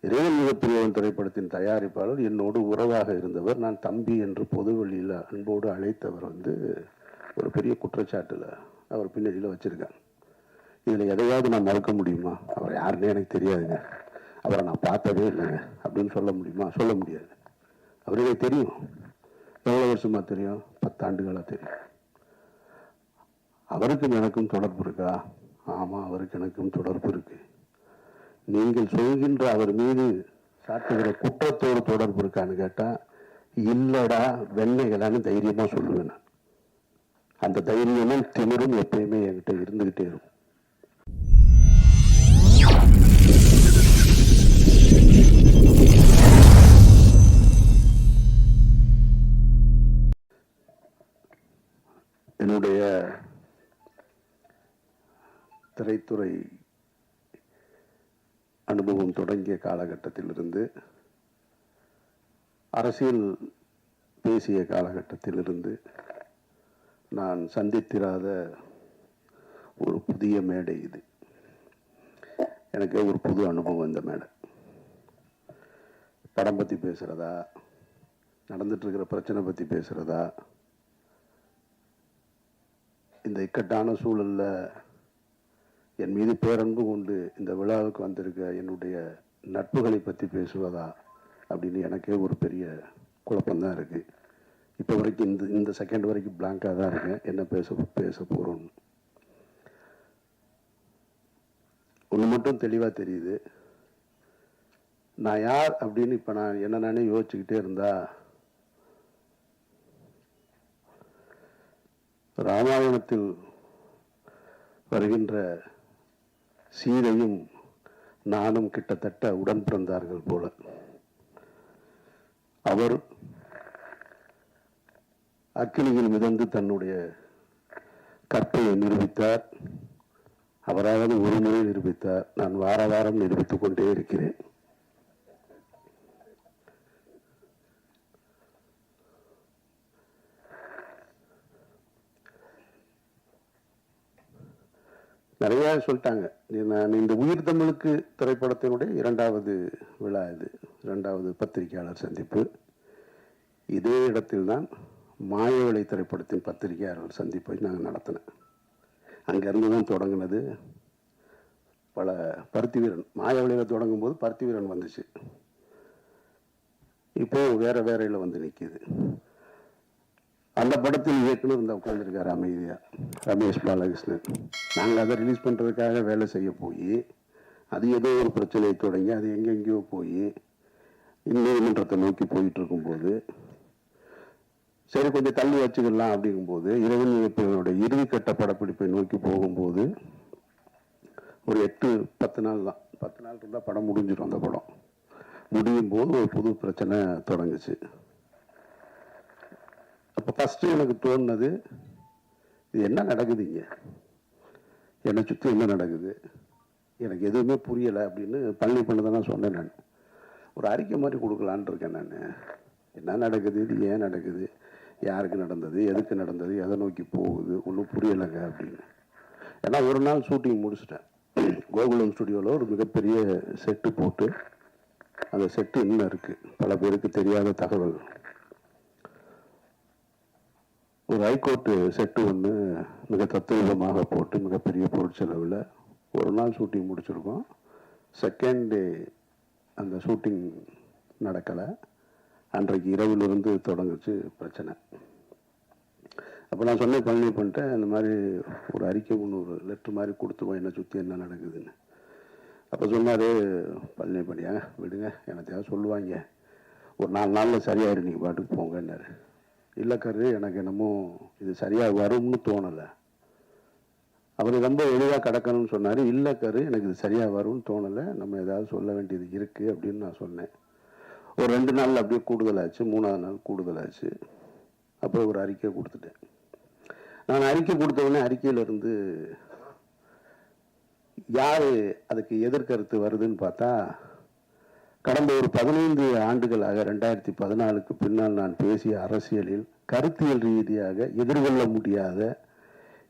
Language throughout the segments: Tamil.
இறைவன் மிகப்பிரியவன் திரைப்படத்தின் தயாரிப்பாளர் என்னோடு உறவாக இருந்தவர். நான் தம்பி என்று பொது வழியில் அன்போடு அழைத்தவர் வந்து ஒரு பெரிய குற்றச்சாட்டில் அவர் பின்னணியில் வச்சுருக்காங்க இதில் எதையாவது நான் மறுக்க முடியுமா? அவர் யாருன்னே எனக்கு தெரியாதுங்க. அவரை நான் பார்த்ததே இல்லைங்க. அப்படின்னு சொல்ல முடியுமா? சொல்ல முடியாது. அவர் எனக்கு தெரியும். எவ்வளோ வருஷமா தெரியும்? பத்தாண்டுகளாக தெரியும். அவருக்கும் எனக்கும் தொடர்பு இருக்கா? ஆமாம் அவருக்கு எனக்கும் தொடர்பு இருக்குது நீங்கள் சொல்கின்ற அவர் மீது சாட்டுகிற குற்றத்தோடு தொடர்பு இருக்கான்னு கேட்டால் இல்லடா வெண்ணைகளான்னு தைரியமாக சொல்லுவேன் நான். அந்த தைரியமும் திமிரும் எப்பயுமே என்கிட்ட இருந்துக்கிட்டே இருக்கும். என்னுடைய திரைத்துறை அனுபவம் தொடங்கிய காலகட்டத்திலிருந்து அரசியல் பேசிய காலகட்டத்திலிருந்து நான் சந்தித்திராத ஒரு புதிய மேடை இது. எனக்கு ஒரு புது அனுபவம் இந்த மேடை. படம் பற்றி பேசுகிறதா நடந்துட்டுருக்கிற பிரச்சனை பற்றி பேசுகிறதா இந்த இக்கட்டான சூழலில் என் மீது பேரன்பு கொண்டு இந்த விழாவுக்கு வந்திருக்க என்னுடைய நட்புகளை பற்றி பேசுவதா அப்படின்னு எனக்கே ஒரு பெரிய குழப்பம்தான் இருக்குது இப்போ வரைக்கும் இந்த இந்த செகண்ட் வரைக்கும் பிளாங்காக தான் இருக்கேன். என்ன பேச பேச போகிறோன்னு ஒன்று மட்டும் தெளிவாக தெரியுது. நான் யார் அப்படின்னு இப்போ நான் என்ன நானே யோசிச்சுக்கிட்டே இருந்தா ராமாயணத்தில் வருகின்ற சீதையும் நானும் கிட்டத்தட்ட உடன் பிறந்தார்கள் போல. அவர் அக்கினியில் மிதந்து தன்னுடைய கற்பையை நிரூபித்தார். அவராவது ஒரு முறை நிரூபித்தார். நான் வார வாரம் நிரூபித்துக் கொண்டே இருக்கிறேன். நிறைய சொல்லிட்டாங்க. நான் இந்த உயிர் தமிழுக்கு திரைப்படத்தினுடைய இரண்டாவது விழா இது. இரண்டாவது பத்திரிகையாளர் சந்திப்பு. இதே இடத்தில்தான் மாயவளை திரைப்படத்தின் பத்திரிகையாளர் சந்திப்பை நாங்கள் நடத்தினேன் அங்கேருந்து தான் தொடங்கினது. பல பருத்தி வீரன் மாயவளையில் தொடங்கும் போது பருத்தி வீரன் வந்துச்சு. இப்போ வேற வேறையில் வந்து நிற்கிது அந்த படத்தில் இயக்குனர் இந்த உட்காந்துருக்காரு அமைதியாக ரமேஷ் பாலகிருஷ்ணன். நாங்கள் அதை ரிலீஸ் பண்ணுறதுக்காக வேலை செய்ய போய் அது ஏதோ ஒரு பிரச்சனையை தொடங்கி அது எங்கெங்கேயோ போய் நீதிமன்றத்தை நோக்கி போயிட்டு இருக்கும்போது சரி கொஞ்சம் தள்ளி வச்சுக்கலாம் அப்படிங்கும்போது இறைவன் இயப்பினுடைய இறுதிக்கட்ட படப்பிடிப்பை நோக்கி போகும்போது ஒரு எட்டு பத்து நாள் தான். பத்து நாள் இருந்தால் படம் முடிஞ்சிடும் அந்த படம். முடியும் போது ஒரு புது பிரச்சனை தொடங்குச்சு. அப்போ ஃபஸ்ட்டு எனக்கு தோணுனது இது என்ன நடக்குது இங்கே? என்னை சுற்றி என்ன நடக்குது? எனக்கு எதுவுமே புரியலை அப்படின்னு பள்ளி பண்ணதை நான் சொன்னேன் நான். ஒரு அறிக்கை மாதிரி கொடுக்கலான்னு இருக்கேன் நான். என்ன நடக்குது இது ஏன் நடக்குது? யாருக்கு நடந்தது எதுக்கு நடந்தது எதை நோக்கி போகுது ஒன்றும் புரியலைங்க அப்படின்னு. ஏன்னா ஒரு நாள் ஷூட்டிங் முடிச்சிட்டேன். கோகுலம் ஸ்டுடியோவில் ஒரு மிகப்பெரிய செட்டு போட்டு அந்த செட்டு இன்னும் இருக்குது பல பேருக்கு தெரியாத தகவல். ஒரு ஹைகோர்ட்டு செட்டு ஒன்று மிக தத்துவமாக போட்டு மிகப்பெரிய பொருட்செலவில் ஒரு நாள் ஷூட்டிங் முடிச்சிருக்கோம். செகண்ட் டே அந்த ஷூட்டிங் நடக்கலை. அன்றைக்கு இரவிலிருந்து தொடங்குச்சு பிரச்சனை. அப்போ நான் சொன்னேன் பழனி பண்ணிட்டேன் இந்த மாதிரி ஒரு அறிக்கை ஒன்று ஒரு லெட்ரு மாதிரி கொடுத்துருவோம் என்னை சுற்றி என்ன நடக்குதுன்னு. அப்போ சொன்னார் பழனி பண்ணியா? விடுங்க எனக்கு ஏதாவது சொல்லுவாங்க. ஒரு நாலு நாளில் சரியாயிரு நீங்கள் பாட்டுக்கு போங்கன்னாரு. இல்லைக்காரு எனக்கு என்னமோ இது சரியாக வரும்னு தோணலை. அவர் ரொம்ப எளிதாக கிடக்கணும்னு சொன்னார். இல்லைக்காரு எனக்கு இது சரியாக வரும்னு தோணலை. நம்ம ஏதாவது சொல்ல வேண்டியது இருக்குது அப்படின்னு நான் சொன்னேன். ஒரு ரெண்டு நாள் அப்படியே கூடுதலாச்சு. மூணாவது நாள் கூடுதலாச்சு. அப்போ ஒரு அறிக்கை கொடுத்துட்டேன். நான் அறிக்கை கொடுத்த உடனே அறிக்கையிலிருந்து யார் அதுக்கு எதிர்கருத்து வருதுன்னு பார்த்தா கடந்த ஒரு பதினைந்து ஆண்டுகளாக ரெண்டாயிரத்தி பதினாலுக்கு பின்னால் நான் பேசிய அரசியலில் கருத்தியல் ரீதியாக எதிர்கொள்ள முடியாத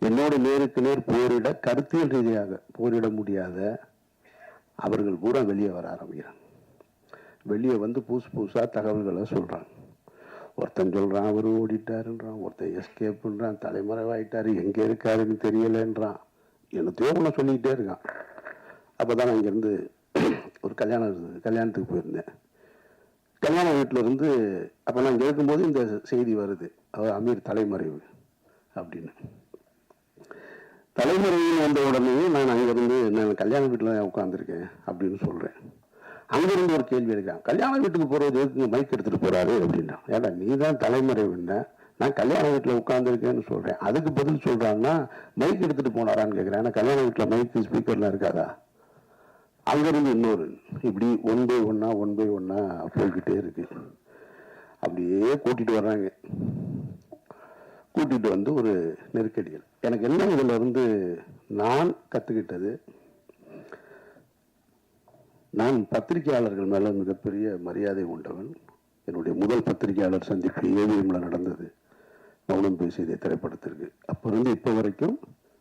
என்னோடு நேருக்கு நேர் போரிட கருத்தியல் ரீதியாக போரிட முடியாத அவர்கள் பூரா வெளியே வர ஆரம்பிக்கிறாங்க. வெளியே வந்து புதுசு புதுசாக தகவல்களை சொல்கிறாங்க ஒருத்தன் சொல்கிறான் அவர் ஓடிட்டாருன்றான் ஒருத்தன் எஸ்கேப்புன்றான் தலைமறைவாயிட்டார் எங்கே இருக்காருன்னு தெரியலைன்றான். என்னத்தையோ ஒன்று சொல்லிக்கிட்டே இருக்கான். அப்போ தான் நான் இங்கேருந்து ஒரு கல்யாணம் இருந்தது கல்யாணத்துக்கு போயிருந்தேன். கல்யாண வீட்டில் இருந்து அப்போ நான் கேட்கும்போது இருக்கும்போது இந்த செய்தி வருது அவர் அமீர் தலைமறைவு அப்படின்னு. தலைமறைவில் வந்த உடனே நான் அங்கேருந்து நான் கல்யாண வீட்டில் தான் உட்காந்துருக்கேன் அப்படின்னு சொல்கிறேன் அங்கேருந்து ஒரு கேள்வி எடுக்கிறான் கல்யாண வீட்டுக்கு போகிறது எதுக்கு மைக் எடுத்துகிட்டு போகிறாரு அப்படின்னா ஏடா நீ தான் தலைமறைவுன்ன நான் கல்யாண வீட்டில் உட்காந்துருக்கேன்னு சொல்கிறேன் அதுக்கு பதில் சொல்கிறான்னா மைக் எடுத்துகிட்டு போனாரான்னு கேட்குறேன் ஏன்னா கல்யாண வீட்டில் மைக்கு ஸ்பீக்கர்லாம் இருக்காதா? அங்கேருந்து இன்னொரு இப்படி ஒன் பை ஒன்னா ஒன் பை ஒன்னா போய்கிட்டே இருக்கு. அப்படியே கூட்டிட்டு வர்றாங்க. கூட்டிட்டு வந்து ஒரு நெருக்கடிகள். எனக்கு என்ன இதில் இருந்து நான் கற்றுக்கிட்டது நான் பத்திரிகையாளர்கள் மேலே மிகப்பெரிய மரியாதை உண்டவன் என்னுடைய முதல் பத்திரிகையாளர் சந்திப்பு ஏவிஎம்ல நடந்தது. மௌனம் பேசியதை திரைப்படத்திற்கு. அப்போ இருந்து இப்போ வரைக்கும்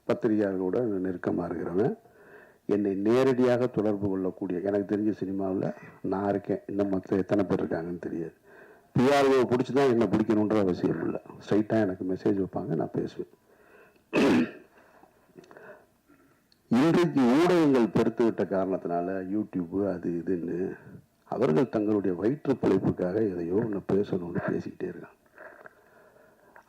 பத்திரிகையாளர்களோட நெருக்கமாக இருக்கிறவன். என்னை நேரடியாக தொடர்பு கொள்ளக்கூடிய எனக்கு தெரிஞ்ச சினிமாவில் நான் இருக்கேன். இன்னும் மற்ற எத்தனை பேர் இருக்காங்கன்னு தெரியாது. பிஆர்ஓ பிடிச்சி தான் என்னை பிடிக்கணுன்ற அவசியம் இல்லை. ஸ்ட்ரைட்டாக எனக்கு மெசேஜ் வைப்பாங்க நான் பேசுவேன். இன்றைக்கு ஊடகங்கள் பெருத்து விட்ட காரணத்தினால யூடியூப்பு அது இதுன்னு அவர்கள் தங்களுடைய வயிற்று பிழைப்புக்காக எதையோ ஒன்று பேசணும்னு பேசிக்கிட்டே இருக்காங்க.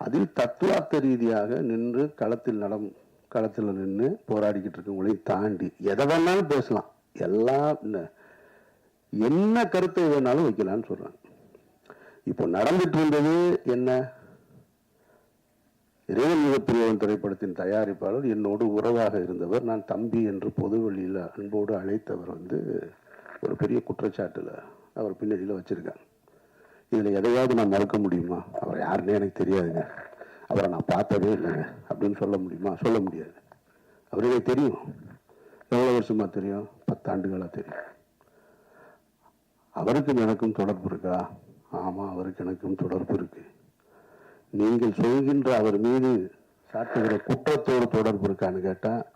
அதில் தத்துவார்த்த ரீதியாக நின்று களத்தில் நடம் களத்தில் நின்று போராடிக்கிட்டு இருக்கவங்களையும் தாண்டி எதை வேணாலும் பேசலாம். எல்லாம் என்ன- கருத்தை வேணாலும் வைக்கலாம்னு சொல்கிறாங்க இப்போ நடந்துட்டு இருந்தது என்ன? இறைவன் மிகப்பிரியவன் திரைப்படத்தின் தயாரிப்பாளர் என்னோடு உறவாக இருந்தவர் நான் தம்பி என்று பொது வழியில் அன்போடு அழைத்தவர் வந்து ஒரு பெரிய குற்றச்சாட்டுல அவர் பின்னணியில் வச்சுருக்காங்க இதில் எதையாவது நான் மறக்க முடியுமா? அவர் யாருன்னே எனக்கு தெரியாதுங்க. அவரை நான் பார்த்ததே இல்லைங்க அப்படின்னு சொல்ல முடியுமா? சொல்ல முடியாது. அவருக்கே தெரியும். எவ்வளோ வருஷமா தெரியும்? பத்தாண்டுகளாக தெரியும். அவருக்கும் எனக்கும் தொடர்பு இருக்கா? ஆமாம் அவருக்கு எனக்கும் தொடர்பு இருக்கு. நீங்கள் சொல்கின்ற அவர் மீது சாட்டுகிற குற்றத்தோடு தொடர்பு இருக்கான்னு கேட்டால்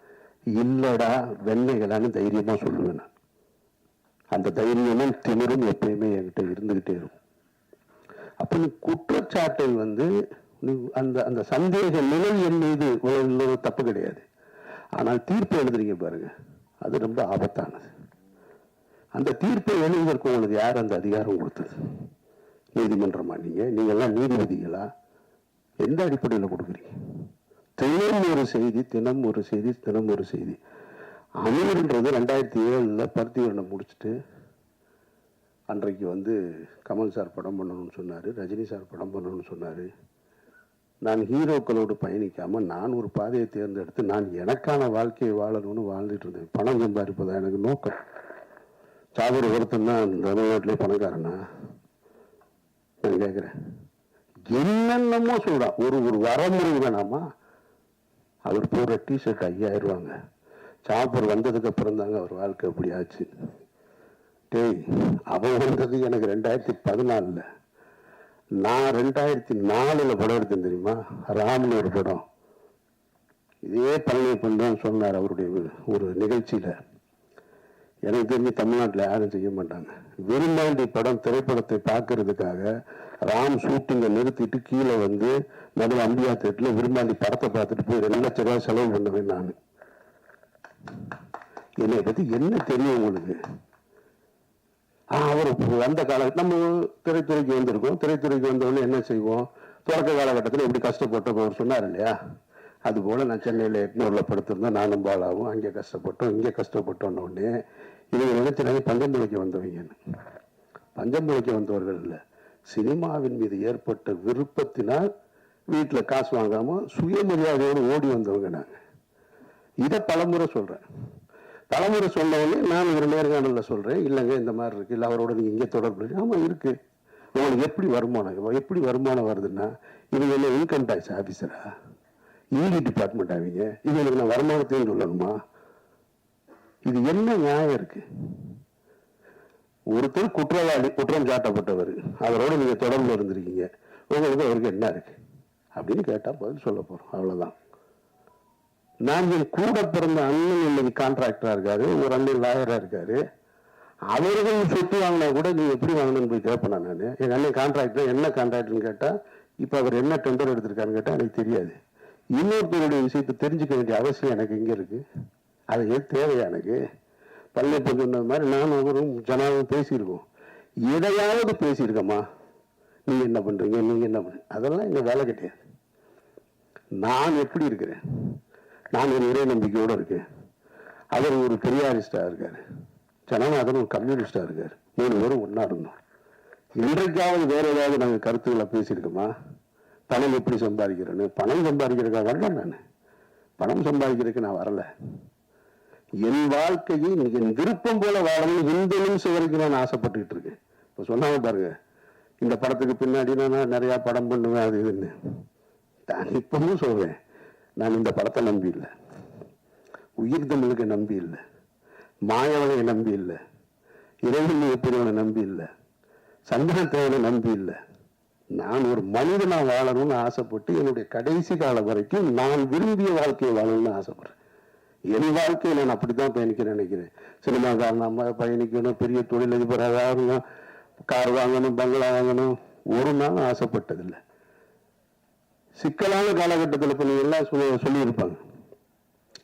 இல்லடா வெண்ணைகளான்னு தைரியமாக சொல்லுவேன் நான். அந்த தைரியமும் திமிரும் எப்பயுமே என்கிட்ட இருந்துக்கிட்டே இருக்கும். அப்போ குற்றச்சாட்டை வந்து அந்த அந்த சந்தேக நிலை என் மீது உள்ளது தப்பு கிடையாது. ஆனால் தீர்ப்பு எழுதுறீங்க பாருங்க. அது ரொம்ப ஆபத்தானது. அந்த தீர்ப்பை எழுதுவதற்கு உங்களுக்கு யார் அந்த அதிகாரம் கொடுத்தது? நீதிமன்றமா நீங்கள் நீங்கள்லாம் நீதிபதிகளா? எந்த அடிப்படையில் கொடுக்குறீங்க? தினம் ஒரு செய்தி தினம் ஒரு செய்தி தினம் ஒரு செய்தி. அமீர்ன்றது ரெண்டாயிரத்தி ஏழில் பருத்திவரனை முடிச்சுட்டு அன்றைக்கு வந்து கமல் சார் படம் பண்ணணும்னு சொன்னார் ரஜினி சார் படம் பண்ணணும்னு சொன்னார். நான் ஹீரோக்களோடு பயணிக்காமல் நான் ஒரு பாதையை தேர்ந்தெடுத்து நான் எனக்கான வாழ்க்கையை வாழணும்னு வாழ்ந்துட்டு இருந்தேன். பணம் சம்பாதிப்பதா எனக்கு நோக்கம். சாகர் ஒருத்தன் தான் தமிழ்நாட்டிலே பணக்காரனா? நான் கேட்குறேன் என்னென்னமோ சொல்கிறான் ஒரு ஒரு வரமுறை வேணாமா? அவர் போடுற டிஷர்ட் ஐயாயிரம் ரூபாங்க சாப்பர் வந்ததுக்கு அப்புறம் தாங்க அவர் வாழ்க்கை அப்படி ஆச்சு. டேய் அவன் வந்தது எனக்கு ரெண்டாயிரத்தி பதினாலில். நான் ரெண்டாயிரத்தி நாலில் படம் எடுத்தேன் தெரியுமா? ராமன் ஒரு படம். இதே பழனி தான் சொன்னார் அவருடைய ஒரு- ஒரு நிகழ்ச்சியில். எனக்கு தெரிஞ்சு தமிழ்நாட்டில் யாரும் செய்ய மாட்டாங்க. விரும்பாண்டி படம் திரைப்படத்தை பார்க்கறதுக்காக ராம் ஷூட்டிங்கை நிறுத்திட்டு கீழே வந்து நடுவில் அம்பியா தேட்டில் விரும்பாண்டி படத்தை பார்த்துட்டு போய் ரெண்டு லட்ச ரூபா செலவு பண்ணுவேன் நான். என்னை பற்றி என்ன தெரியும் உங்களுக்கு? அவர் அந்த கால நம்ம திரைத்துறைக்கு வந்திருக்கோம். திரைத்துறைக்கு வந்தவொடனே என்ன செய்வோம்? தொடக்க காலகட்டத்தில் எப்படி கஷ்டப்பட்டோம் அவர் சொன்னார் இல்லையா? அதுபோல் நான் சென்னையில் எட்நூரில் படுத்திருந்தேன் நானும் பாலாவும் அங்கே கஷ்டப்பட்டோம் இங்கே கஷ்டப்பட்டோன்னு இவங்க நினைச்சினாங்க பஞ்சம் வந்தவங்கன்னு பஞ்சம் வந்தவர்கள் இல்லை. சினிமாவின் மீது ஏற்பட்ட விருப்பத்தினால் வீட்டில் காசு வாங்காமல் சுயமரியாதையோடு ஓடி வந்தவங்க நாங்கள் இதை பலமுறை சொல்கிறேன் தலைமுறை சொன்னவொடனே நான் ஒரு நேர்காணலில் சொல்கிறேன் இல்லைங்க இந்த மாதிரி இருக்குது இல்லை அவரோட நீங்கள் இங்கே தொடர்பு இருக்கு. இருக்குது உங்களுக்கு எப்படி வருமானம் எப்படி வருமானம் வருதுன்னா இவங்க என்ன இன்கம் டேக்ஸ் ஆஃபீஸரா இடி டிபார்ட்மெண்ட் ஆவீங்க இவங்களுக்கு நான் வருமானத்தையும் சொல்லணுமா? இது என்ன நியாயம் இருக்குது ஒருத்தர் குற்றவாளி குற்றம் சாட்டப்பட்டவர். அவரோட நீங்கள் தொடர்பு இருந்திருக்கீங்க. உங்களுக்கு அவருக்கு என்ன இருக்குது அப்படின்னு கேட்டால் பதில் சொல்ல போகிறோம் அவ்வளோதான் நான் என் கூட பிறந்த அண்ணன் இன்னைக்கு கான்ட்ராக்டரா இருக்காரு ஒரு அண்ணன் லாயரா இருக்காரு. அவர்கள் சொத்து வாங்கினா கூட நீ எப்படி வாங்கணும்னு போய் கேட்பேன் நான்? எங்கள் அண்ணன் கான்ட்ராக்டர் என்ன கான்ட்ராக்டர்னு கேட்டால் இப்போ அவர் என்ன டெண்டர் எடுத்திருக்காருன்னு கேட்டால் எனக்கு தெரியாது. இன்னொருத்தருடைய விஷயத்தை தெரிஞ்சுக்க வேண்டிய அவசியம் எனக்கு எங்கே இருக்கு. அது ஏன் தேவையா எனக்கு? பள்ளி சொன்ன மாதிரி நானும் அவரும் ஜனாவும் பேசியிருக்கோம். எதையாவது பேசியிருக்கோமா நீங்கள் என்ன பண்ணுறீங்க நீங்கள் என்ன பண்ணுறீங்க அதெல்லாம் எங்கள் வேலை கிடையாது. நான் எப்படி இருக்கிறேன்? நான் ஒரு இறை நம்பிக்கையோட இருக்கேன். அவர் ஒரு பெரியாரிஸ்டா இருக்கார். ஜனநாதன் ஒரு கம்யூனிஸ்டா இருக்கார். மூணு பேரும் ஒன்றா இருந்தோம் இன்றைக்காவது வேற ஏதாவது நாங்கள் கருத்துக்களை பேசியிருக்கோமா? பணம் எப்படி சம்பாதிக்கிறேன்னு? பணம் சம்பாதிக்கிறதுக்காக வரல நான். பணம் சம்பாதிக்கிறதுக்கு நான் வரல. என் வாழ்க்கையை என் விருப்பம் போல வாழணும். இந்த நிமிஷம் வரைக்கும் நான் ஆசைப்பட்டுக்கிட்டு இருக்கேன். இப்போ சொன்னாங்க பாருங்க இந்த படத்துக்கு பின்னாடி நான் நிறையா படம் பண்ணுவேன் அது இதுன்னு. நான் இப்பவும் சொல்றேன். நான் இந்த படத்தை நம்பி இல்லை. உயிர் தமிழுக்கு நம்பி இல்லை. மாயவனை நம்பி இல்லை. இறைவன் பிரிவனை நம்பி இல்லை. சந்திரத்தேவனை நம்பி இல்லை. நான் ஒரு மனிதனாக வாழணும்னு ஆசைப்பட்டு என்னுடைய கடைசி காலம் வரைக்கும் நான் விரும்பிய வாழ்க்கையை வாழணும்னு ஆசைப்படுறேன். என் வாழ்க்கையை நான் அப்படித்தான் பயணிக்கிறேன் நினைக்கிறேன். சினிமாக்காரன் நம்ம பயணிக்கணும் பெரிய தொழிலதிபராக ஆகணும் கார் வாங்கணும் பங்களா வாங்கணும். ஒரு நாள் ஆசைப்பட்டதில்லை. சிக்கலான காலகட்டத்தில் இப்போ எல்லாம் சொல்லி சொல்லியிருப்பாங்க.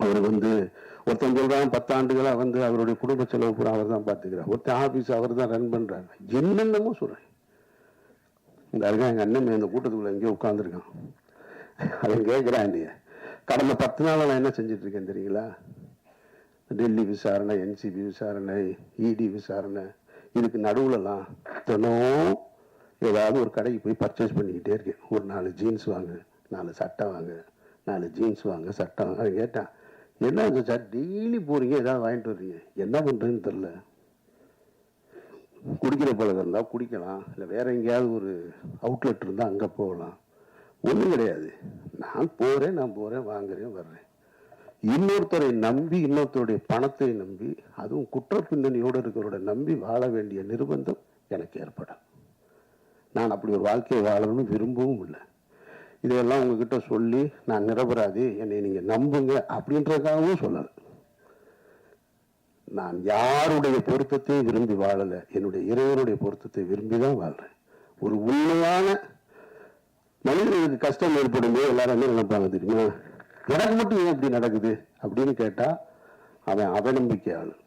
அவர் வந்து ஒருத்தன் சொல்கிறான் பத்தாண்டுகளாக வந்து அவருடைய குடும்ப செலவு பூரா அவர் தான் பார்த்துக்கிறார். ஒருத்தன் ஆபீஸ் அவர் தான் ரன் பண்ணுறாங்க என்னென்னமோ சொல்றேன் இந்த அருகா எங்க அண்ணன் அந்த கூட்டத்துக்குள்ள எங்கேயோ உட்காந்துருக்கான் அவன் கேட்குறான் நீ கடந்த பத்து நாள் நான் என்ன செஞ்சுட்டு இருக்கேன் தெரியுங்களா? டெல்லி விசாரணை என்சிபி விசாரணை இடி விசாரணை இதுக்கு நடுவுலலாம் தினம் ஏதாவது ஒரு கடைக்கு போய் பர்ச்சேஸ் பண்ணிக்கிட்டே இருக்கேன். ஒரு நாலு ஜீன்ஸ் வாங்க நாலு சட்டை வாங்க நாலு ஜீன்ஸ் வாங்க சட்டை வாங்க. அவன் கேட்டான் என்ன சார் டெய்லி போறீங்க ஏதாவது வாங்கிட்டு வர்றீங்க? என்ன பண்ணுறதுன்னு தெரில குடிக்கிற பழக்கம் இருந்தால் குடிக்கலாம். இல்லை வேற எங்கேயாவது ஒரு அவுட்லெட் இருந்தால் அங்கே போகலாம். ஒன்றும் கிடையாது. நான் போகிறேன் நான் போகிறேன் வாங்குறேன் வர்றேன். இன்னொருத்தரை நம்பி இன்னொருத்தருடைய பணத்தை நம்பி அதுவும் குற்ற பின்னணியோடு இருக்கிறவரோட நம்பி வாழ வேண்டிய நிர்பந்தம் எனக்கு ஏற்படும். நான் அப்படி ஒரு வாழ்க்கையை வாழணும்னு விரும்பவும் இல்லை. இதையெல்லாம் உங்ககிட்ட சொல்லி நான் நிரபராதி என்னை நீங்கள் நம்புங்க அப்படின்றதுக்காகவும் சொல்லலை. நான் யாருடைய பொருத்தத்தையும் விரும்பி வாழலை என்னுடைய இறைவனுடைய பொருத்தத்தை விரும்பி தான் வாழ்கிறேன் ஒரு உண்மையான மனிதர்களுக்கு கஷ்டம் ஏற்படும் போது எல்லாரும் என்ன நினைப்பாங்க தெரியுமா? எனக்கு மட்டும் ஏன் இப்படி நடக்குது அப்படின்னு கேட்டால் அவன் அவநம்பிக்கையாளன்.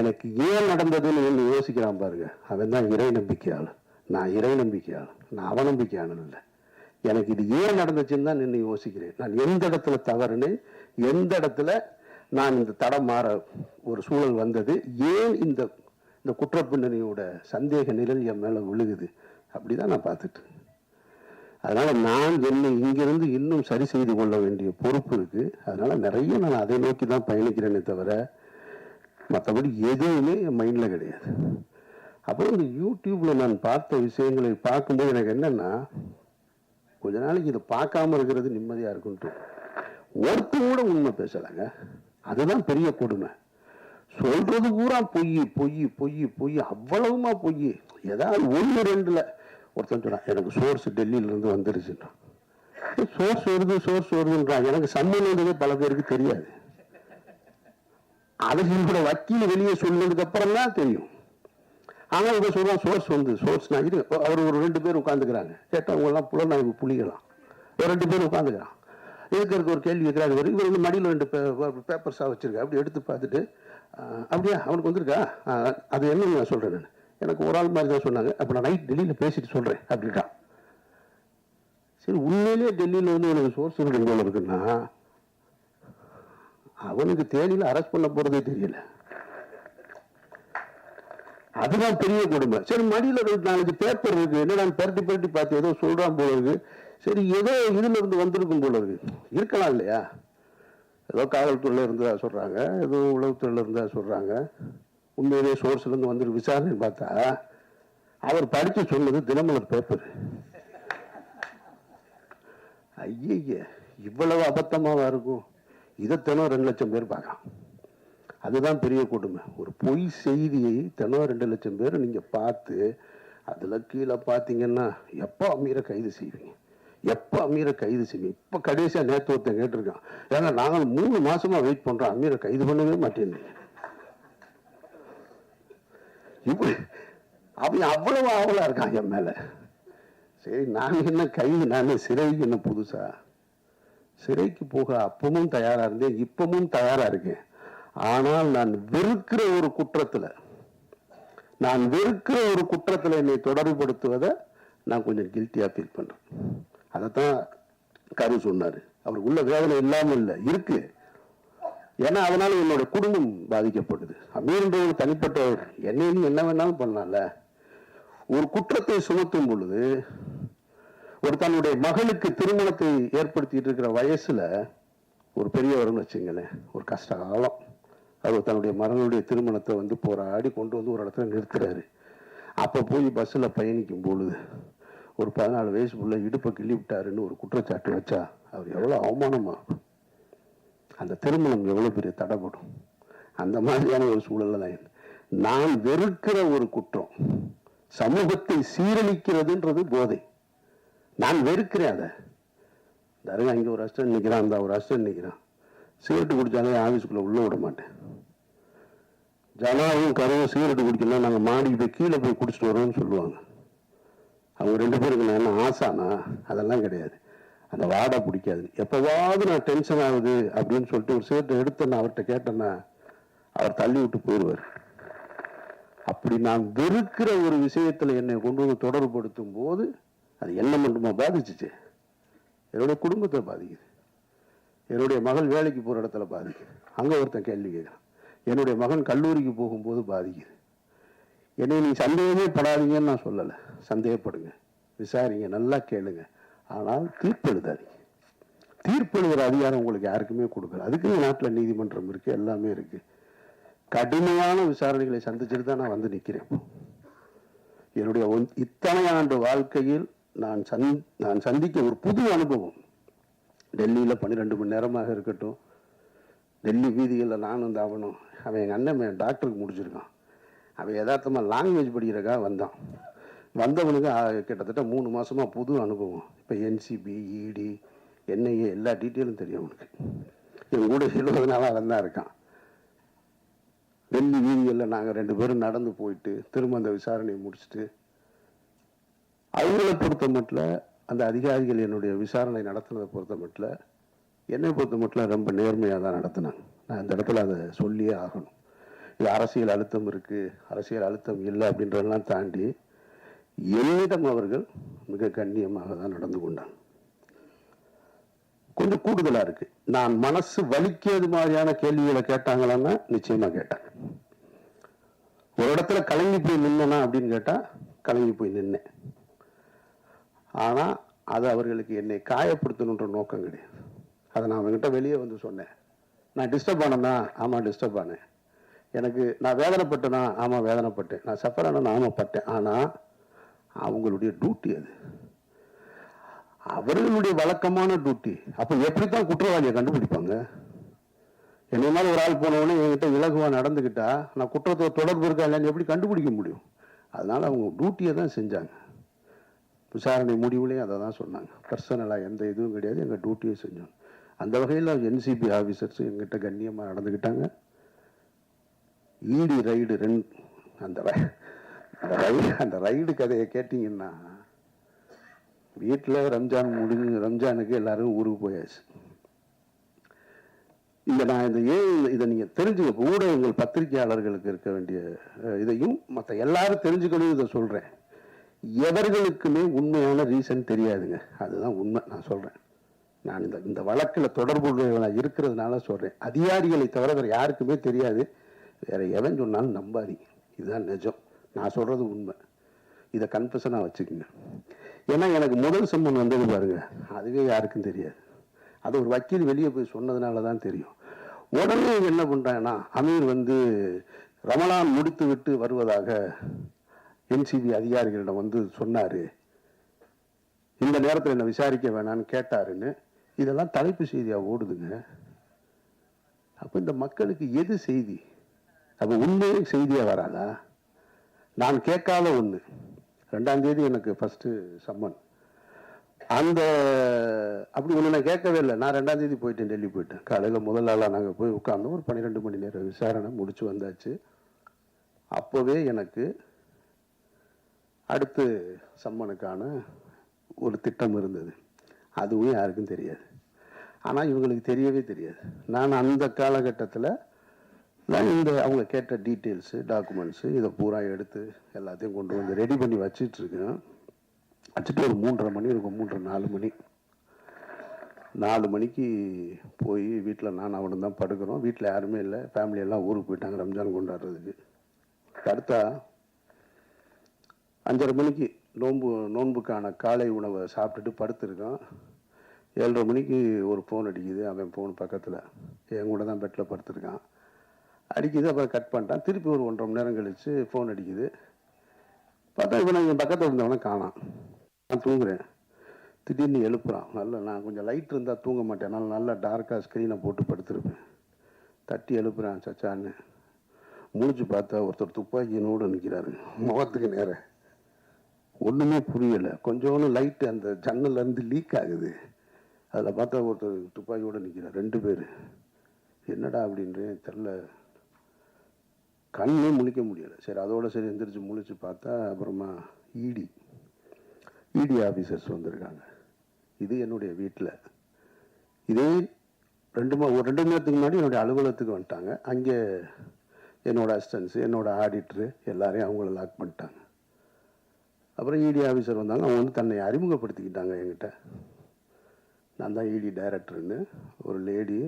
எனக்கு ஏன் நடந்ததுன்னு ஒன்று யோசிக்கிறான் பாருங்க அவன் தான் இறை நம்பிக்கையாளன். நான் இறை நம்பிக்கையாளன். நான் அவநம்பிக்கையாளன் இல்லை எனக்கு இது ஏன் நடந்துச்சுன்னு தான் நின்று யோசிக்கிறேன். நான் எந்த இடத்துல தவறுன்னு எந்த இடத்துல நான் இந்த தடம் மாற ஒரு சூழல் வந்தது ஏன் இந்த இந்த குற்றப்பின்னணியோட சந்தேக நிழல் என் மேலே விழுகுது அப்படி தான் நான் பார்த்துட்டு அதனால் நான் என்னை இங்கிருந்து இன்னும் சரி செய்து கொள்ள வேண்டிய பொறுப்பு இருக்குது அதனால் நிறைய நான் அதை நோக்கி தான் பயணிக்கிறேனே தவிர மற்றபடி எதுவுமே என் மைண்டில் கிடையாது. அப்புறம் இந்த யூடியூப்ல நான் பார்த்த விஷயங்களை பார்க்கும்போது எனக்கு என்னென்னா கொஞ்ச நாளைக்கு இதை பார்க்காம இருக்கிறது நிம்மதியாக இருக்குன்ட்டு ஒருத்தர் கூட உண்மை பேசலைங்க. அதுதான் பெரிய கொடுமை. சொல்றது பூரா பொய் பொய் பொய் பொய் அவ்வளவுமா பொய். ஏதாவது ஒன்று ரெண்டுல. ஒருத்தன் சொன்னான் எனக்கு சோர்ஸ் டெல்லியில இருந்து சோர்ஸ் வருது சோர்ஸ் வருதுன்றான் எனக்கு சம்மந்தது பல பேருக்கு தெரியாது. அதை என்னோட வக்கீல் வெளியே சொன்னதுக்கு அப்புறம் தான் தெரியும். ஆனால் இவங்க சொல்றான் சோர்ஸ் வந்து சோர்ஸ் நான் இரு. அவர் ஒரு ரெண்டு பேர் உட்காந்துக்கிறாங்க கேட்டவங்க எல்லாம் புலனாய்வு புலிகளாம். ஒரு ரெண்டு பேர் உட்காந்துக்கிறான் இதுக்கு இருக்க ஒரு கேள்வி கேட்குறாரு இவர்? இவர் வந்து மடியில் ரெண்டு பேப்பர்ஸாக வச்சுருக்கா அப்படி எடுத்து பார்த்துட்டு அப்படியா? அவனுக்கு வந்திருக்கா? அது என்ன நான் சொல்கிறேன் நான். எனக்கு ஒரு ஆள் மாதிரி தான் சொன்னாங்க. அப்போ நான் நைட் டெல்லியில் பேசிட்டு சொல்கிறேன் அப்படின்ட்டான். சரி உண்மையிலேயே டெல்லியில் வந்து உனக்கு சோர்ஸ் இருக்கு இருக்குன்னா அவனுக்கு தேனியில் அரெஸ்ட் பண்ண போகிறதே தெரியல. அதுதான் பெரிய கொடுமை. சரி மடியில் ஒரு நாலஞ்சு பேப்பர் இருக்கு. என்ன நான் பரட்டி பரட்டி பார்த்து ஏதோ சொல்கிறான் போல இருக்கு. சரி ஏதோ இதுல இருந்து வந்திருக்கும் போல இருக்கு. இருக்கலாம் இல்லையா? ஏதோ காவல்துறையில இருந்ததா சொல்கிறாங்க ஏதோ உளவுத்துறையில் இருந்தா சொல்கிறாங்க உண்மையிலேயே சோர்ஸ்லேருந்து வந்துட்டு விசாரணைன்னு விசாரணை பார்த்தா அவர் படித்து சொன்னது தினமலர் பேப்பர் ஐயய்ய இவ்வளவு அபத்தமாவா இருக்கும்? இதை தினம் ரெண்டு லட்சம் பேர் பார்க்கலாம். அதுதான் பெரிய கொடுமை. ஒரு பொய் செய்தியை தினம் ரெண்டு லட்சம் பேர் நீங்கள் பார்த்து அதில் கீழே பார்த்தீங்கன்னா எப்போ அமீரை கைது செய்வீங்க? எப்போ அமீரை கைது செய்வீங்க? இப்போ கடைசியாக நேற்று ஒருத்தன் கேட்டிருக்கான். ஏன்னா நாங்கள் மூணு மாதமாக வெயிட் பண்ணுறோம் அமீரை கைது பண்ணவே மாட்டேன்னு. இப்படி அவன் அவ்வளவு ஆவலாக இருக்கான் என் மேலே. சரி நான் என்ன கைது? நான் சிறைக்கு என்ன புதுசா? சிறைக்கு போக அப்பவும் தயாராக இருந்தேன். இப்பவும் தயாராக இருக்கேன். ஆனால் நான் வெறுக்கிற ஒரு குற்றத்தில் நான் வெறுக்கிற ஒரு குற்றத்தில் என்னை தொடர்புபடுத்துவதை நான் கொஞ்சம் கில்ட்டியாக ஃபீல் பண்ணுறேன் அதைத்தான் கரு சொன்னார். அவருக்கு உள்ள வேதனை இல்லாமல் இல்லை இருக்கு. ஏன்னா அதனால என்னோட குடும்பம் பாதிக்கப்படுது. அமீர்ன்றவர் தனிப்பட்டவர் என்னை நீ என்ன வேணாலும் பண்ணலாம்ல. ஒரு குற்றத்தை சுமத்தும் பொழுது ஒரு தன்னுடைய மகளுக்கு திருமணத்தை ஏற்படுத்திட்டு இருக்கிற வயசுல ஒரு பெரியவர்னு வச்சுங்களேன் ஒரு கஷ்ட காலம் அவர் தன்னுடைய மகனுடைய திருமணத்தை வந்து போராடி கொண்டு வந்து ஒரு இடத்துல நிறுத்துறாரு. அப்போ போய் பஸ்ஸில் பயணிக்கும் பொழுது ஒரு பதினாலு வயசு புள்ள இடுப்பை கிள்ளி விட்டாருன்னு ஒரு குற்றச்சாட்டு வச்சா அவர் எவ்வளோ அவமானமா? அந்த திருமணம் எவ்வளோ பெரிய தடைப்படும்? அந்த மாதிரியான ஒரு சூழலில் தான் நான் வெறுக்கிற ஒரு குற்றம் சமூகத்தை சீரழிக்கிறதுன்றது போதை. நான் வெறுக்கிறேன் அதை. தருங்க அங்கே ஒரு அஸ்டன் நிற்கிறான் அந்த ஒரு அஸ்டன் நிற்கிறான் சிகரெட்டு குடித்தாலே ஆஃபீஸுக்குள்ளே உள்ளே விட மாட்டேன். ஜனாவும் கருவும் சிகரெட்டு குடிக்கலாம் நாங்கள் மாடிக்கு போய் கீழே போய் குடிச்சிட்டு வரோம்னு சொல்லுவாங்க. அவங்க ரெண்டு பேருக்கு நான் என்ன ஆசானா? அதெல்லாம் கிடையாது. அந்த வாடை பிடிக்காது. எப்போவாவது நான் டென்ஷன் ஆகுது அப்படின்னு சொல்லிட்டு ஒரு சிகரெட் எடுத்து நான் அவர்கிட்ட கேட்டேன்னா அவர் தள்ளி விட்டு போயிடுவார். அப்படி நான் வெறுக்கிற ஒரு விஷயத்தில் என்னை கொண்டு வந்து தொடர்புபடுத்தும் போது அது என்ன மட்டுமா பாதிச்சுச்சு. என்னுடைய குடும்பத்தை பாதிக்குது. என்னுடைய மகள் வேலைக்கு போகிற இடத்துல பாதிக்குது. அங்கே ஒருத்தன் கேள்வி கேட்குறான் என்னுடைய மகன் கல்லூரிக்கு போகும்போது பாதிக்குது. என்னை நீ சந்தேகமே படாதீங்கன்னு நான் சொல்லலை. சந்தேகப்படுங்க. விசாரிங்க. நல்லா கேளுங்க. ஆனால் தீர்ப்பெழுதாதீங்க எழுதாதீங்க. அதிகாரம் உங்களுக்கு யாருக்குமே கொடுக்கல. அதுக்கு நாட்டில் நீதிமன்றம் இருக்குது எல்லாமே இருக்குது கடுமையான விசாரணைகளை சந்திச்சுட்டு தான் நான் வந்து நிற்கிறேன் என்னுடைய ஒன்- இத்தனை ஆண்டு வாழ்க்கையில் நான் சந் நான் சந்திக்க ஒரு புது அனுபவம். டெல்லியில் பன்னிரெண்டு மணி நேரமாக இருக்கட்டும். டெல்லி வீதிகளில் நானும் தாவணும். அவன் எங்கள் அண்ணன் டாக்டருக்கு முடிச்சிருக்கான். அவன் யதார்த்தமாக லாங்குவேஜ் படிக்கிறக்கா வந்தான். வந்தவனுக்கு கிட்டத்தட்ட மூணு மாதமாக புது அனுபவம். இப்போ என்சிபி இடி என்ஐஏ எல்லா டீட்டெயிலும் தெரியும் அவனுக்கு. என் கூட எழுபது நாளாக அவன் தான் இருக்கான். டெல்லி வீதிகளில் நாங்கள் ரெண்டு பேரும் நடந்து போயிட்டு திரும்ப அந்த விசாரணையை முடிச்சுட்டு அவங்கள பொறுத்த மட்டும் அந்த அதிகாரிகள் என்னுடைய விசாரணை நடத்தினதை பொறுத்த மட்டும் என்னை பொறுத்த மட்டும் ரொம்ப நேர்மையாக தான் நடத்தினாங்க. நான் இந்த இடத்துல அதை சொல்லியே ஆகணும். இது அரசியல் அழுத்தம் இருக்கு அரசியல் அழுத்தம் இல்லை அப்படின்றதெல்லாம் தாண்டி என்னிடம் அவர்கள் மிக கண்ணியமாக தான் நடந்து கொண்டாங்க. கொஞ்சம் கூடுதலாக இருக்குது நான் மனசு வலிக்கிறது மாதிரியான கேள்விகளை கேட்டாங்களான்னா நிச்சயமாக கேட்டேன் ஒரு இடத்துல கலங்கி போய் நின்னா அப்படின்னு கேட்டால் கலங்கி போய் நின்னேன். ஆனால் அது அவர்களுக்கு என்னை காயப்படுத்தணுன்ற நோக்கம் கிடையாது. அதை நான் அவங்ககிட்ட வெளியே வந்து சொன்னேன். நான் டிஸ்டர்ப் ஆனேன்னா ஆமாம் டிஸ்டர்ப் ஆனேன். எனக்கு நான் வேதனைப்பட்டேனா ஆமாம் வேதனைப்பட்டேன். நான் சஃபர் ஆனேன்னா ஆமாம் பட்டேன். ஆனால் அவங்களுடைய டியூட்டி அது. அவர்களுடைய வழக்கமான டியூட்டி அப்ப எப்படித்தான் குற்றவாளியை கண்டுபிடிப்பாங்க? என்ன மாதிரி ஒரு ஆள் போனவொடனே என்கிட்ட இலகுவாக நடந்துக்கிட்டா நான் குற்றத்தோட தொடர்பு இருக்கா இல்லைன்னு எப்படி கண்டுபிடிக்க முடியும்? அதனால் அவங்க டியூட்டியை தான் செஞ்சாங்க. விசாரணை முடிவுலையும் அதை தான் சொன்னாங்க பர்சனலாக எந்த இதுவும் கிடையாது. எங்கள் டியூட்டியை செஞ்சோம். அந்த வகையில் என்சிபி ஆஃபீஸர்ஸும் எங்கிட்ட கண்ணியமாக நடந்துக்கிட்டாங்க. ஈடி ரைடு ரெண்டு அந்த அந்த ரைடு அந்த ரைடு கதையை கேட்டிங்கன்னா வீட்டில் ரம்ஜான் முடிஞ்சு ரம்ஜானுக்கு எல்லோரும் ஊருக்கு போயாச்சு. இந்த நான் இந்த ஏன் இதை நீங்கள் தெரிஞ்சுக்க ஊடகங்கள் பத்திரிகையாளர்களுக்கு இருக்க வேண்டிய இதையும் மற்ற எல்லாரும் தெரிஞ்சுக்கணும் இதை சொல்கிறேன் எவர்களுக்குமே உண்மையான ரீசன் தெரியாதுங்க. அதுதான் உண்மை நான் சொல்கிறேன் நான் இந்த இந்த வழக்கில் தொடர்புடையவனாக இருக்கிறதுனால சொல்கிறேன் அதிகாரிகளை தவிர வேறு யாருக்குமே தெரியாது. வேற எவன் சொன்னாலும் நம்பாதீங்க இதுதான் நிஜம். நான் சொல்கிறது உண்மை. இதை கன்ஃபியூஷனாக வச்சுக்கோங்க. ஏன்னா எனக்கு முதல் சம்மன் வந்தது பாருங்க. அதுவே யாருக்கும் தெரியாது. அது ஒரு வக்கீல் வெளியே போய் சொன்னதுனால தான் தெரியும். உடனே என்ன பண்றாங்கன்னா அமீர் வந்து ரமலான் முடித்து விட்டு வருவதாக என்சிபி அதிகாரிகளிடம் வந்து சொன்னார் இந்த நேரத்தில் என்ன விசாரிக்க வேணாம்னு கேட்டாருன்னு. இதெல்லாம் தலைப்பு செய்தியாக ஓடுதுங்க. அப்போ இந்த மக்களுக்கு எது செய்தி? அப்போ உண்மையே செய்தியாக வராதா? நான் கேட்காத ஒன்று ரெண்டாம் தேதி எனக்கு ஃபஸ்ட்டு சம்மன். அந்த அப்படி ஒன்று நான் கேட்கவே இல்லை. நான் ரெண்டாம் தேதி போயிட்டேன் டெல்லி போயிட்டேன். காலையில் முதல் ஆளாக நாங்கள் போய் உட்காந்தோம் ஒரு பன்னிரெண்டு மணி நேரம் விசாரணை முடிச்சு வந்தாச்சு. அப்போவே எனக்கு அடுத்து சம்மனுக்கான ஒரு திட்டம் இருந்தது. அதுவும் யாருக்கும் தெரியாது. ஆனால் இவங்களுக்கு தெரியவே தெரியாது. நான் அந்த காலகட்டத்தில் நான் இந்த அவங்க கேட்ட டீட்டெயில்ஸு டாக்குமெண்ட்ஸு இதை பூரா எடுத்து எல்லாத்தையும் கொண்டு வந்து ரெடி பண்ணி வச்சிட்ருக்கேன். வச்சுட்டு ஒரு மூன்றரை மணி இருக்கும் மூன்றரை நாலு மணி. நாலு மணிக்கு போய் வீட்டில் நான் அவனும் தான் படுக்கிறோம். வீட்டில் யாருமே இல்லை. ஃபேமிலியெல்லாம் ஊருக்கு போயிட்டாங்க ரம்ஜான் கொண்டாடுறதுக்கு. அடுத்தா அஞ்சரை மணிக்கு நோன்பு நோன்புக்கான காலை உணவை சாப்பிட்டுட்டு படுத்திருக்கான். ஏழரை மணிக்கு ஒரு ஃபோன் அடிக்குது. அவன் ஃபோன் பக்கத்தில். என் கூட தான் பெட்டில் படுத்திருக்கான். அடிக்குது அப்புறம் கட் பண்ணிட்டான். திருப்பி ஒரு ஒன்றரை மணி நேரம் கழித்து ஃபோன் அடிக்குது. பார்த்தா இவனை என் பக்கத்தில் இருந்தவனை காணாம் நான் தூங்குறேன். திடீர்னு எழுப்புறான். நல்ல நான் கொஞ்சம் லைட் இருந்தால் தூங்க மாட்டேன். அதனால நல்லா டார்க்காக ஸ்க்ரீனை போட்டு படுத்துருப்பேன். தட்டி எழுப்புறான் சச்சான்னு. முடிச்சு பார்த்தா ஒருத்தர் துப்பாக்கியினோடு நிற்கிறாரு முகத்துக்கு நேரம் ஒன்றுமே புரியலை. கொஞ்சோண்டு லைட்டு அந்த ஜன்னல்லேருந்து லீக் ஆகுது. அதில் பார்த்தா ஒருத்தர் துப்பாக்கியோடு நிற்கிறார் ரெண்டு பேர். என்னடா அப்படின்றேன் தெரில கண்ணே முழிக்க முடியலை. சரி அதோட சரி எந்திரிச்சு முழிச்சு பார்த்தா அப்புறமா இடி இடி ஆஃபீஸர்ஸ் வந்திருக்காங்க. இது என்னுடைய வீட்டில் இதே ரெண்டு மா ஒரு ரெண்டு மணி நேரத்துக்கு முன்னாடி என்னுடைய அலுவலகத்துக்கு வந்துட்டாங்க. அங்கே என்னோடய அசிஸ்டன்ஸு என்னோடய ஆடிட்ரு எல்லாரையும் அவங்கள லாக் பண்ணிட்டாங்க. அப்புறம் இடி ஆஃபீஸர் வந்தாங்க. அவங்க வந்து தன்னை அறிமுகப்படுத்திக்கிட்டாங்க என்கிட்ட. நான் தான் இடி டைரக்டர்னு ஒரு லேடி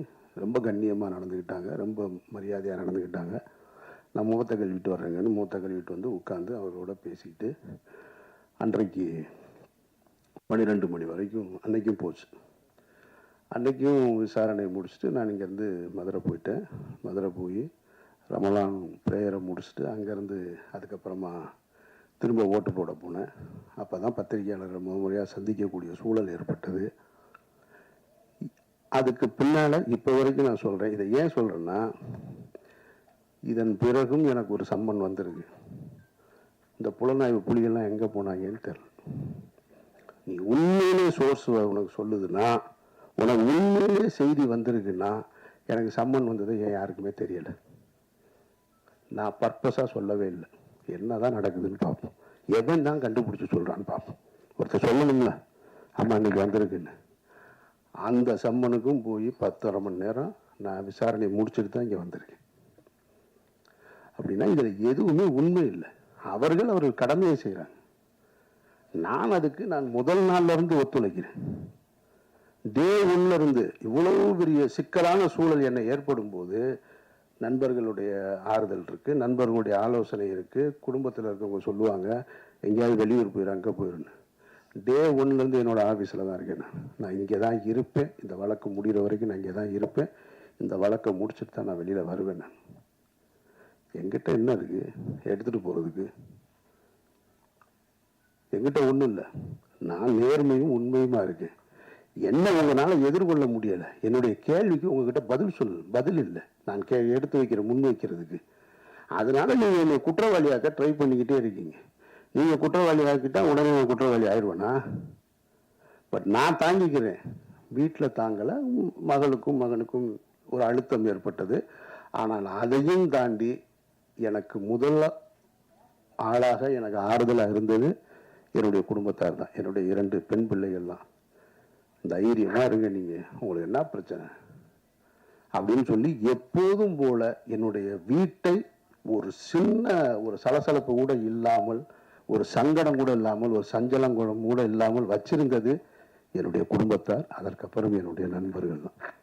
ரொம்ப கண்ணியமாக நடந்துக்கிட்டாங்க. ரொம்ப மரியாதையாக நடந்துக்கிட்டாங்க. நான் மூத்த கழுவிட்டு வர்றேங்கன்னு மூத்த கழுவிட்டு வந்து உட்காந்து அவரோட பேசிக்கிட்டு அன்றைக்கு பன்னிரெண்டு மணி வரைக்கும் அன்றைக்கும் போச்சு. அன்றைக்கும் விசாரணை முடிச்சுட்டு நான் இங்கேருந்து மதுரை போயிட்டேன். மதுரை போய் ரமலான் ப்ரேயரை முடிச்சுட்டு அங்கேருந்து அதுக்கப்புறமா திரும்ப ஓட்டு போட போனேன். அப்போ தான் பத்திரிகையாளர்கள் முறையாக சந்திக்கக்கூடிய சூழல் ஏற்பட்டது. அதுக்கு பின்னால் இப்போ வரைக்கும் நான் சொல்கிறேன் இதை ஏன் சொல்கிறேன்னா இதன் பிறகும் எனக்கு ஒரு சம்மன் வந்திருக்கு. இந்த புலனாய்வு புலிகள்லாம் எங்கே போனாங்கன்னு தெரியல. நீ உண்மையிலே சோர்ஸ் உனக்கு சொல்லுதுன்னா உனக்கு உண்மையிலே செய்தி வந்திருக்குன்னா எனக்கு சம்மன் வந்தது ஏன் யாருக்குமே தெரியலை. நான் பர்பஸாக சொல்லவே இல்லை. என்னதான் நடக்குதுன்னு பார்ப்போம். எதன் தான் கண்டுபிடிச்சி சொல்கிறான்னு பார்ப்போம். ஒருத்தர் சொல்லணும்ல. ஆமாம் இன்னைக்கு வந்திருக்குன்னு. அந்த சம்மனுக்கும் போய் பத்தரை மணி நேரம் நான் விசாரணை முடிச்சுட்டு தான் இங்கே வந்திருக்கேன். அப்படின்னா இதில் எதுவுமே உண்மை இல்லை. அவர்கள் அவர்கள் கடமையை செய்கிறாங்க நான் அதுக்கு நான் முதல் நாள்ல இருந்து ஒத்துழைக்கிறேன். டே ஒன்னிலிருந்து இருந்து இவ்வளவு பெரிய சிக்கலான சூழல் என்னை ஏற்படும் போது நண்பர்களுடைய ஆறுதல் இருக்குது நண்பர்களுடைய ஆலோசனை இருக்குது குடும்பத்தில் இருக்கவங்க சொல்லுவாங்க எங்கேயாவது வெளியூர் போயிடும் அங்கே போயிடுன்னு டே ஒன்லேருந்து என்னோடய ஆஃபீஸில் தான் இருக்கேன் நான். நான் இங்கே தான் இருப்பேன். இந்த வழக்கு முடிகிற வரைக்கும் நான் இங்கே தான் இருப்பேன். இந்த வழக்கை முடிச்சுட்டு தான் நான் வெளியில் வருவேன் நான். எங்கிட்ட என்ன இருக்குது எடுத்துகிட்டு போகிறதுக்கு எங்கிட்ட ஒன்றும் இல்லை. நான் நேர்மையும் உண்மையுமா இருக்கேன். என்ன உங்களால் எதிர்கொள்ள முடியலை? என்னுடைய கேள்விக்கு உங்ககிட்ட பதில் சொல் பதில் இல்லை. நான் கே எடுத்து வைக்கிற முன் வைக்கிறதுக்கு. அதனால் நீங்கள் என்னை குற்றவாளியாக்க ட்ரை பண்ணிக்கிட்டே இருக்கீங்க. நீங்கள் குற்றவாளி ஆக்கிட்டா உடனே நான் குற்றவாளி ஆயிடுவேனா பட் நான் தாங்கிக்கிறேன். வீட்டில் தாங்கலை மகளுக்கும் மகனுக்கும் ஒரு அழுத்தம் ஏற்பட்டது. ஆனால் அதையும் தாண்டி எனக்கு முதல்ல ஆளாக எனக்கு ஆறுதலாக இருந்தது என்னுடைய குடும்பத்தார் தான். என்னுடைய இரண்டு பெண் பிள்ளைகள் தான். தைரியமாக இருங்க நீங்கள் உங்களுக்கு என்ன பிரச்சனை? அப்படின்னு சொல்லி எப்போதும் போல என்னுடைய வீட்டை ஒரு சின்ன ஒரு சலசலப்பு கூட இல்லாமல் ஒரு சங்கடம் கூட இல்லாமல் ஒரு சஞ்சலம் கூட கூட இல்லாமல் வச்சிருந்தது என்னுடைய குடும்பத்தார். அதற்கப்புறம் என்னுடைய நண்பர்கள் தான்.